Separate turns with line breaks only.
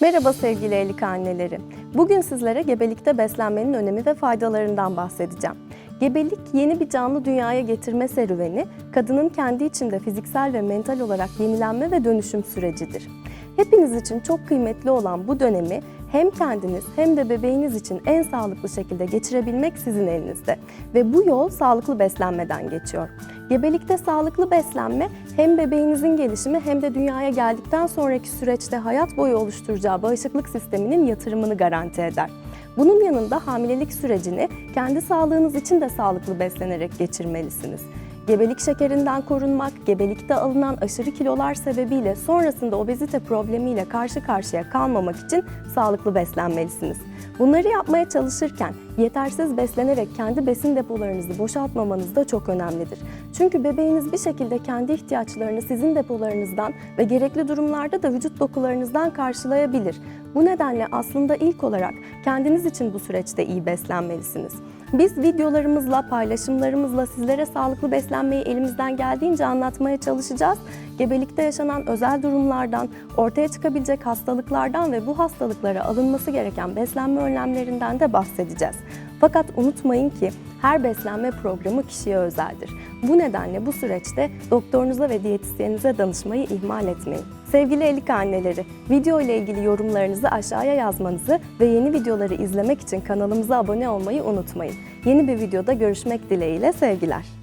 Merhaba sevgili Elik anneleri. Bugün sizlere gebelikte beslenmenin önemi ve faydalarından bahsedeceğim. Gebelik yeni bir canlı dünyaya getirme serüveni, kadının kendi içinde fiziksel ve mental olarak yenilenme ve dönüşüm sürecidir. Hepiniz için çok kıymetli olan bu dönemi hem kendiniz hem de bebeğiniz için en sağlıklı şekilde geçirebilmek sizin elinizde ve bu yol sağlıklı beslenmeden geçiyor. Gebelikte sağlıklı beslenme hem bebeğinizin gelişimi hem de dünyaya geldikten sonraki süreçte hayat boyu oluşturacağı bağışıklık sisteminin yatırımını garanti eder. Bunun yanında hamilelik sürecini kendi sağlığınız için de sağlıklı beslenerek geçirmelisiniz. Gebelik şekerinden korunmak, gebelikte alınan aşırı kilolar sebebiyle sonrasında obezite problemiyle karşı karşıya kalmamak için sağlıklı beslenmelisiniz. Bunları yapmaya çalışırken yetersiz beslenerek kendi besin depolarınızı boşaltmamanız da çok önemlidir. Çünkü bebeğiniz bir şekilde kendi ihtiyaçlarını sizin depolarınızdan ve gerekli durumlarda da vücut dokularınızdan karşılayabilir. Bu nedenle aslında ilk olarak kendiniz için bu süreçte iyi beslenmelisiniz. Biz videolarımızla, paylaşımlarımızla sizlere sağlıklı beslenmeyi elimizden geldiğince anlatmaya çalışacağız. Gebelikte yaşanan özel durumlardan, ortaya çıkabilecek hastalıklardan ve bu hastalıklara alınması gereken beslenme önlemlerinden de bahsedeceğiz. Fakat unutmayın ki her beslenme programı kişiye özeldir. Bu nedenle bu süreçte doktorunuza ve diyetisyeninize danışmayı ihmal etmeyin. Sevgili Elik anneleri, video ile ilgili yorumlarınızı aşağıya yazmanızı ve yeni videoları izlemek için kanalımıza abone olmayı unutmayın. Yeni bir videoda görüşmek dileğiyle sevgiler.